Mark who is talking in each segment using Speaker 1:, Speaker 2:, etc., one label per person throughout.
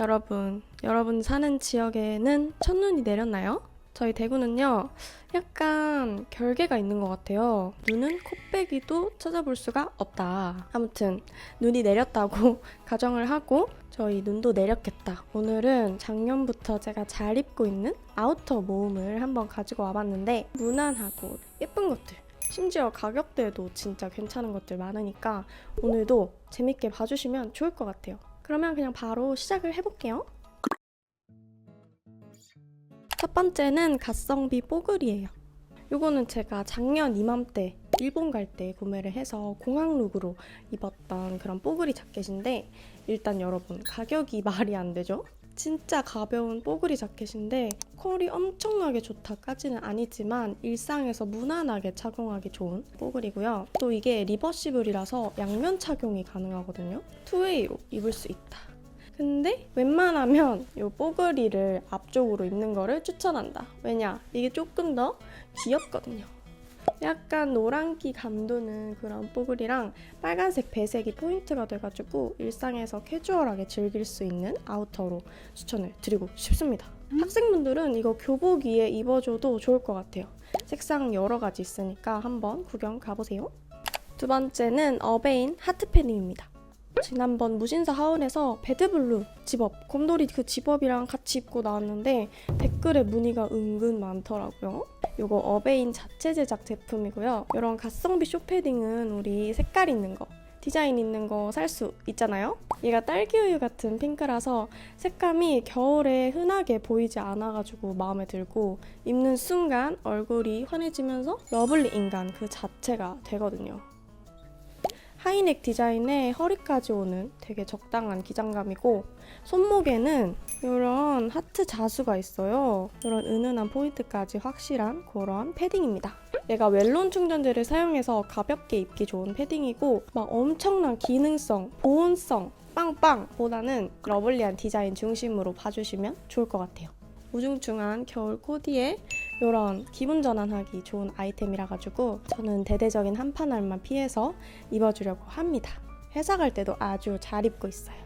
Speaker 1: 여러분, 여러분 사는 지역에는 첫눈이 내렸나요? 저희 대구는요, 약간 결계가 있는 것 같아요. 눈은 코빼기도 찾아볼 수가 없다. 아무튼, 눈이 내렸다고 가정을 하고, 저희 눈도 내렸겠다. 오늘은 작년부터 제가 잘 입고 있는 아우터 모음을 한번 가지고 와봤는데, 무난하고 예쁜 것들. 심지어 가격대도 진짜 괜찮은 것들 많으니까 오늘도 재밌게 봐주시면 좋을 것 같아요. 그러면 그냥 바로 시작을 해볼게요. 첫 번째는 갓성비 뽀글이에요. 요거는 제가 작년 이맘때 일본 갈 때 구매를 해서 공항 룩으로 입었던 그런 뽀글이 자켓인데 일단 여러분 가격이 말이 안 되죠? 진짜 가벼운 뽀글이 자켓인데 컬이 엄청나게 좋다까지는 아니지만 일상에서 무난하게 착용하기 좋은 뽀글이고요. 또 이게 리버시블이라서 양면 착용이 가능하거든요. 투웨이로 입을 수 있다. 근데 웬만하면 이 뽀글이를 앞쪽으로 입는 거를 추천한다. 왜냐? 이게 조금 더 귀엽거든요. 약간 노란기 감도는 그런 뽀글이랑 빨간색, 배색이 포인트가 돼가지고 일상에서 캐주얼하게 즐길 수 있는 아우터로 추천을 드리고 싶습니다. 학생분들은 이거 교복 위에 입어줘도 좋을 것 같아요. 색상 여러 가지 있으니까 한번 구경 가보세요. 두 번째는 어베인 하트 패딩입니다. 지난번 무신사 하울에서 배드블루 집업, 곰돌이 그 집업이랑 같이 입고 나왔는데 댓글에 문의가 은근 많더라고요. 이거 어베인 자체 제작 제품이고요. 이런 갓성비 쇼패딩은 우리 색깔 있는 거, 디자인 있는 거 살 수 있잖아요. 얘가 딸기우유 같은 핑크라서 색감이 겨울에 흔하게 보이지 않아가지고 마음에 들고 입는 순간 얼굴이 환해지면서 러블리 인간 그 자체가 되거든요. 하이넥 디자인에 허리까지 오는 되게 적당한 기장감이고 손목에는 이런 하트 자수가 있어요. 이런 은은한 포인트까지 확실한 그런 패딩입니다. 얘가 웰론 충전재를 사용해서 가볍게 입기 좋은 패딩이고 막 엄청난 기능성, 보온성, 빵빵 보다는 러블리한 디자인 중심으로 봐주시면 좋을 것 같아요. 우중충한 겨울 코디에 이런 기분 전환하기 좋은 아이템이라 가지고 저는 대대적인 한파날만 피해서 입어주려고 합니다. 회사 갈 때도 아주 잘 입고 있어요.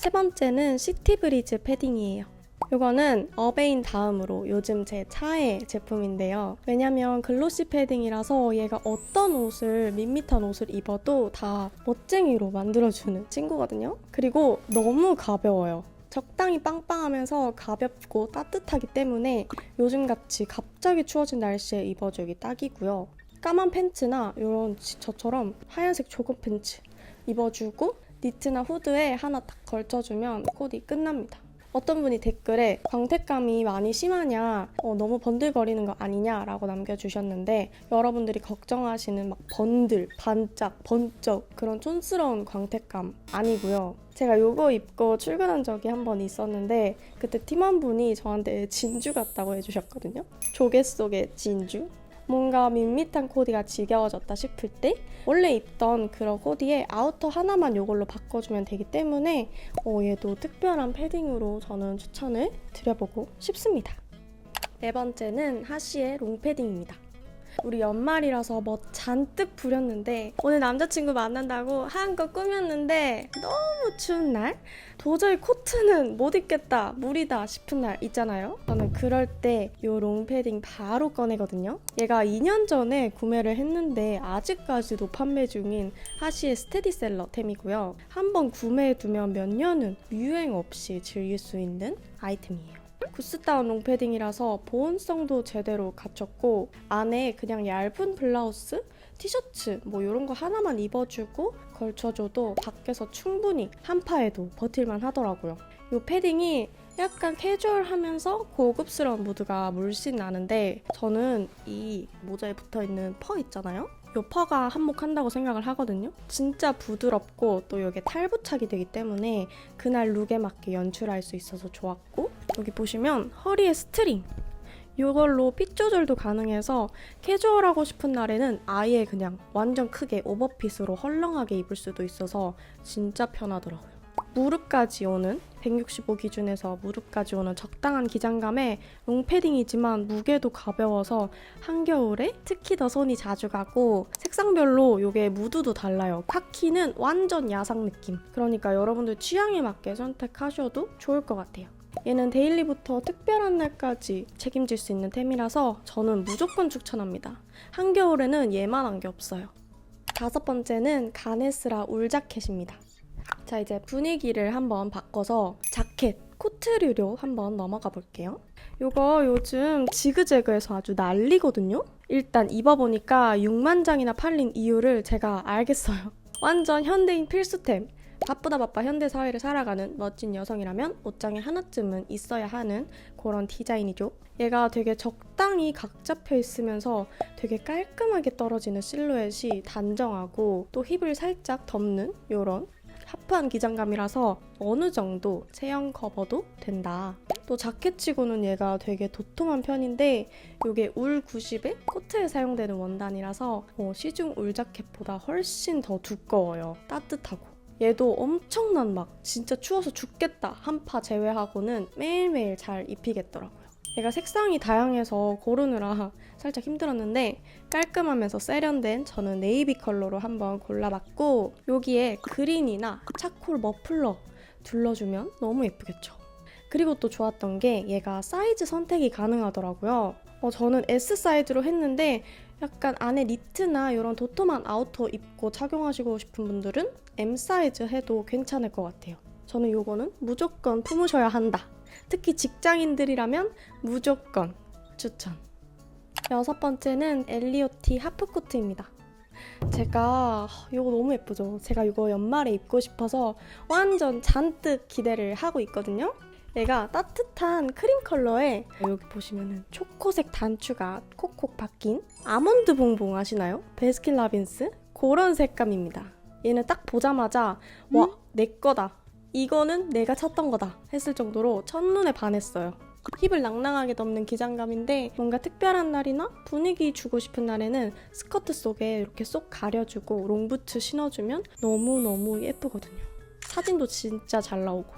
Speaker 1: 세 번째는 시티브리즈 패딩이에요. 이거는 어베인 다음으로 요즘 제 차의 제품인데요. 왜냐면 글로시 패딩이라서 얘가 어떤 옷을 밋밋한 옷을 입어도 다 멋쟁이로 만들어주는 친구거든요. 그리고 너무 가벼워요. 적당히 빵빵하면서 가볍고 따뜻하기 때문에 요즘같이 갑자기 추워진 날씨에 입어주기 딱이고요. 까만 팬츠나 이런 저처럼 하얀색 조거 팬츠 입어주고 니트나 후드에 하나 딱 걸쳐주면 코디 끝납니다. 어떤 분이 댓글에 광택감이 많이 심하냐, 어, 너무 번들거리는 거 아니냐라고 남겨주셨는데 여러분들이 걱정하시는 막 번들, 반짝, 번쩍 그런 촌스러운 광택감 아니고요. 제가 요거 입고 출근한 적이 한 번 있었는데 그때 팀원분이 저한테 진주 같다고 해주셨거든요. 조개 속의 진주. 뭔가 밋밋한 코디가 지겨워졌다 싶을 때 원래 입던 그런 코디에 아우터 하나만 이걸로 바꿔주면 되기 때문에 어, 얘도 특별한 패딩으로 저는 추천을 드려보고 싶습니다. 네 번째는 하시의 롱패딩입니다. 우리 연말이라서 뭐 잔뜩 부렸는데 오늘 남자친구 만난다고 한껏 꾸몄는데 너무 추운 날? 도저히 코트는 못 입겠다 무리다 싶은 날 있잖아요. 저는 그럴 때이 롱패딩 바로 꺼내거든요. 얘가 2년 전에 구매를 했는데 아직까지도 판매 중인 하시의 스테디셀러 템이고요. 한번 구매해두면 몇 년은 유행 없이 즐길 수 있는 아이템이에요 구스다운 롱패딩이라서 보온성도 제대로 갖췄고 안에 그냥 얇은 블라우스, 티셔츠 뭐 이런 거 하나만 입어주고 걸쳐줘도 밖에서 충분히 한파에도 버틸만 하더라고요. 이 패딩이 약간 캐주얼하면서 고급스러운 무드가 물씬 나는데 저는 이 모자에 붙어있는 퍼 있잖아요? 이 퍼가 한몫한다고 생각을 하거든요. 진짜 부드럽고 또 이게 탈부착이 되기 때문에 그날 룩에 맞게 연출할 수 있어서 좋았고 여기 보시면 허리에 스트링 이걸로 핏 조절도 가능해서 캐주얼하고 싶은 날에는 아예 그냥 완전 크게 오버핏으로 헐렁하게 입을 수도 있어서 진짜 편하더라고요. 무릎까지 오는 165 기준에서 무릎까지 오는 적당한 기장감에 롱패딩이지만 무게도 가벼워서 한겨울에 특히 더 손이 자주 가고 색상별로 이게 무드도 달라요. 카키는 완전 야상 느낌. 그러니까 여러분들 취향에 맞게 선택하셔도 좋을 것 같아요. 얘는 데일리부터 특별한 날까지 책임질 수 있는 템이라서 저는 무조건 추천합니다. 한겨울에는 얘만 한 게 없어요. 다섯 번째는 가네스라 울 자켓입니다. 자, 이제 분위기를 한번 바꿔서 자켓, 코트류로 한번 넘어가 볼게요. 이거 요즘 지그재그에서 아주 난리거든요? 일단 입어보니까 6만 장이나 팔린 이유를 제가 알겠어요. 완전 현대인 필수템. 바쁘다 바빠 현대 사회를 살아가는 멋진 여성이라면 옷장에 하나쯤은 있어야 하는 그런 디자인이죠. 얘가 되게 적당히 각 잡혀 있으면서 되게 깔끔하게 떨어지는 실루엣이 단정하고 또 힙을 살짝 덮는 이런 하프한 기장감이라서 어느 정도 체형 커버도 된다. 또 자켓치고는 얘가 되게 도톰한 편인데 이게 울 90에 코트에 사용되는 원단이라서 어, 시중 울 자켓보다 훨씬 더 두꺼워요. 따뜻하고. 얘도 엄청난 막 진짜 추워서 죽겠다 한파 제외하고는 매일매일 잘 입히겠더라고요. 얘가 색상이 다양해서 고르느라 살짝 힘들었는데 깔끔하면서 세련된 저는 네이비 컬러로 한번 골라봤고 여기에 그린이나 차콜 머플러 둘러주면 너무 예쁘겠죠. 그리고 또 좋았던 게 얘가 사이즈 선택이 가능하더라고요. 어, 저는 S 사이즈로 했는데 약간 안에 니트나 이런 도톰한 아우터 입고 착용하시고 싶은 분들은 M 사이즈 해도 괜찮을 것 같아요. 저는 이거는 무조건 품으셔야 한다. 특히 직장인들이라면 무조건 추천. 여섯 번째는 엘리오티 하프코트입니다. 제가 이거 너무 예쁘죠? 제가 이거 연말에 입고 싶어서 완전 잔뜩 기대를 하고 있거든요. 얘가 따뜻한 크림 컬러에 여기 보시면은 초코색 단추가 콕콕 박힌 아몬드 봉봉 아시나요? 베스킨라빈스 그런 색감입니다. 얘는 딱 보자마자 와 내 거다. 이거는 내가 찾던 거다 했을 정도로 첫눈에 반했어요. 힙을 낭낭하게 덮는 기장감인데 뭔가 특별한 날이나 분위기 주고 싶은 날에는 스커트 속에 이렇게 쏙 가려주고 롱부츠 신어주면 너무너무 예쁘거든요. 사진도 진짜 잘 나오고.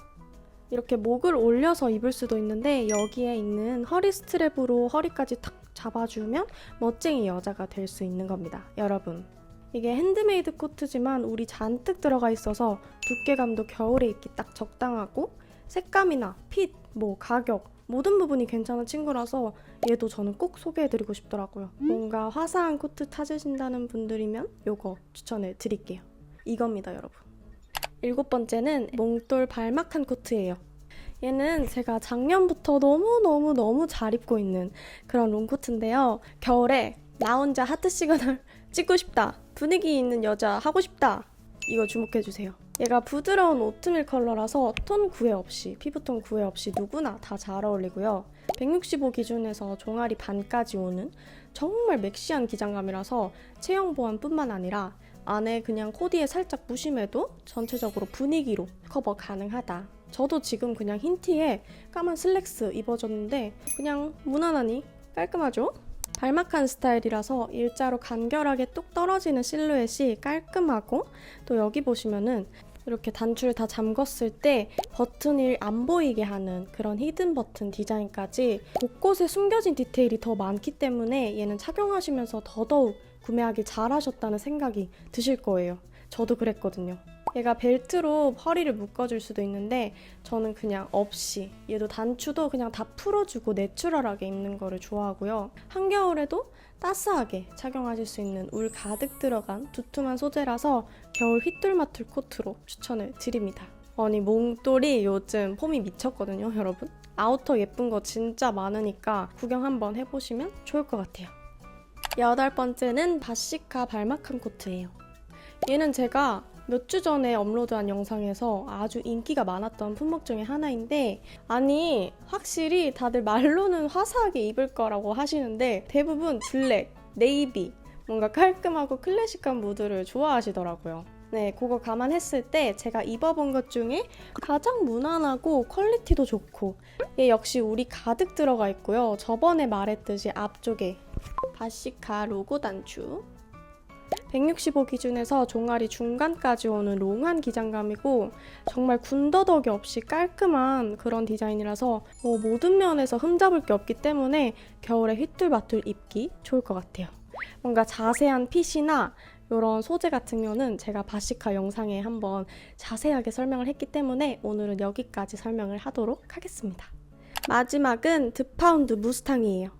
Speaker 1: 이렇게 목을 올려서 입을 수도 있는데 여기에 있는 허리 스트랩으로 허리까지 탁 잡아주면 멋쟁이 여자가 될 수 있는 겁니다. 여러분. 이게 핸드메이드 코트지만 울이 잔뜩 들어가 있어서 두께감도 겨울에 입기 딱 적당하고 색감이나 핏, 뭐 가격 모든 부분이 괜찮은 친구라서 얘도 저는 꼭 소개해드리고 싶더라고요. 뭔가 화사한 코트 찾으신다는 분들이면 요거 추천해 드릴게요. 이겁니다, 여러분. 일곱 번째는 몽돌 발막한 코트예요. 얘는 제가 작년부터 너무너무너무 잘 입고 있는 그런 롱코트인데요. 겨울에 나 혼자 하트 시그널 찍고 싶다. 분위기 있는 여자 하고 싶다. 이거 주목해주세요. 얘가 부드러운 오트밀 컬러라서 톤 구애 없이, 피부톤 구애 없이 누구나 다 잘 어울리고요. 165 기준에서 종아리 반까지 오는 정말 맥시한 기장감이라서 체형 보완뿐만 아니라 안에 그냥 코디에 살짝 무심해도 전체적으로 분위기로 커버 가능하다. 저도 지금 그냥 흰 티에 까만 슬랙스 입어줬는데 그냥 무난하니 깔끔하죠? 발막한 스타일이라서 일자로 간결하게 뚝 떨어지는 실루엣이 깔끔하고 또 여기 보시면은 이렇게 단추를 다 잠궜을 때 버튼을 안 보이게 하는 그런 히든 버튼 디자인까지 곳곳에 숨겨진 디테일이 더 많기 때문에 얘는 착용하시면서 더더욱 구매하기 잘하셨다는 생각이 드실 거예요. 저도 그랬거든요. 얘가 벨트로 허리를 묶어줄 수도 있는데 저는 그냥 없이 얘도 단추도 그냥 다 풀어주고 내추럴하게 입는 거를 좋아하고요. 한겨울에도 따스하게 착용하실 수 있는 울 가득 들어간 두툼한 소재라서 겨울 휘뚤마뚤 코트로 추천을 드립니다. 아니 몽돌이 요즘 폼이 미쳤거든요, 여러분. 아우터 예쁜 거 진짜 많으니까 구경 한번 해보시면 좋을 것 같아요. 여덟 번째는 바시카 발막한 코트예요. 얘는 제가 몇 주 전에 업로드한 영상에서 아주 인기가 많았던 품목 중에 하나인데 아니 확실히 다들 말로는 화사하게 입을 거라고 하시는데 대부분 블랙, 네이비 뭔가 깔끔하고 클래식한 무드를 좋아하시더라고요. 네, 그거 감안했을 때 제가 입어본 것 중에 가장 무난하고 퀄리티도 좋고 얘 역시 우리 가득 들어가 있고요. 저번에 말했듯이 앞쪽에 바시카 로고 단추 165 기준에서 종아리 중간까지 오는 롱한 기장감이고 정말 군더더기 없이 깔끔한 그런 디자인이라서 뭐 모든 면에서 흠잡을 게 없기 때문에 겨울에 휘뚤마뚤 입기 좋을 것 같아요. 뭔가 자세한 핏이나 이런 소재 같은 경우는 제가 바시카 영상에 한번 자세하게 설명을 했기 때문에 오늘은 여기까지 설명을 하도록 하겠습니다. 마지막은 드파운드 무스탕이에요.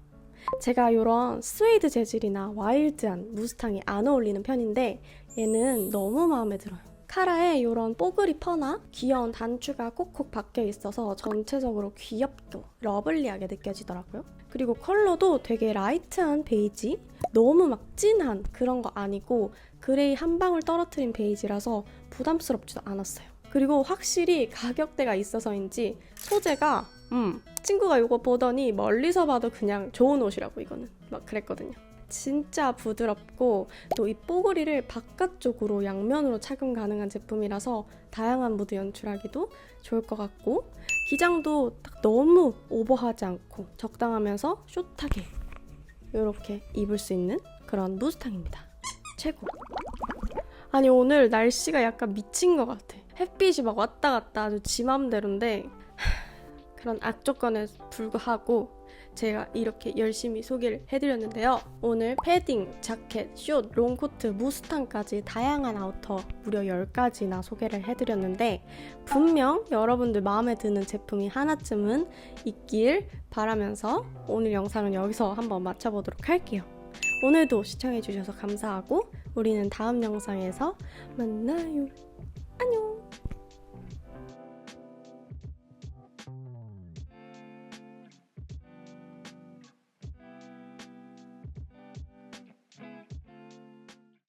Speaker 1: 제가 이런 스웨이드 재질이나 와일드한 무스탕이 안 어울리는 편인데 얘는 너무 마음에 들어요. 카라에 이런 뽀글이 퍼나 귀여운 단추가 꼭꼭 박혀 있어서 전체적으로 귀엽고 러블리하게 느껴지더라고요. 그리고 컬러도 되게 라이트한 베이지, 너무 막 진한 그런 거 아니고 그레이 한 방울 떨어뜨린 베이지라서 부담스럽지도 않았어요. 그리고 확실히 가격대가 있어서인지 소재가 음 친구가 이거 보더니 멀리서 봐도 그냥 좋은 옷이라고 이거는 막 그랬거든요. 진짜 부드럽고 또 이 뽀글이를 바깥쪽으로 양면으로 착용 가능한 제품이라서 다양한 무드 연출하기도 좋을 것 같고 기장도 딱 너무 오버하지 않고 적당하면서 숏하게 이렇게 입을 수 있는 그런 무스탕입니다. 최고. 아니 오늘 날씨가 약간 미친 것 같아. 햇빛이 막 왔다 갔다 아주 지 맘대로인데 하, 그런 악조건에 불구하고 제가 이렇게 열심히 소개를 해드렸는데요. 오늘 패딩, 자켓, 숏, 롱코트, 무스탕까지 다양한 아우터 무려 10가지나 소개를 해드렸는데 분명 여러분들 마음에 드는 제품이 하나쯤은 있길 바라면서 오늘 영상은 여기서 한번 마쳐보도록 할게요. 오늘도 시청해주셔서 감사하고 우리는 다음 영상에서 만나요. 안녕!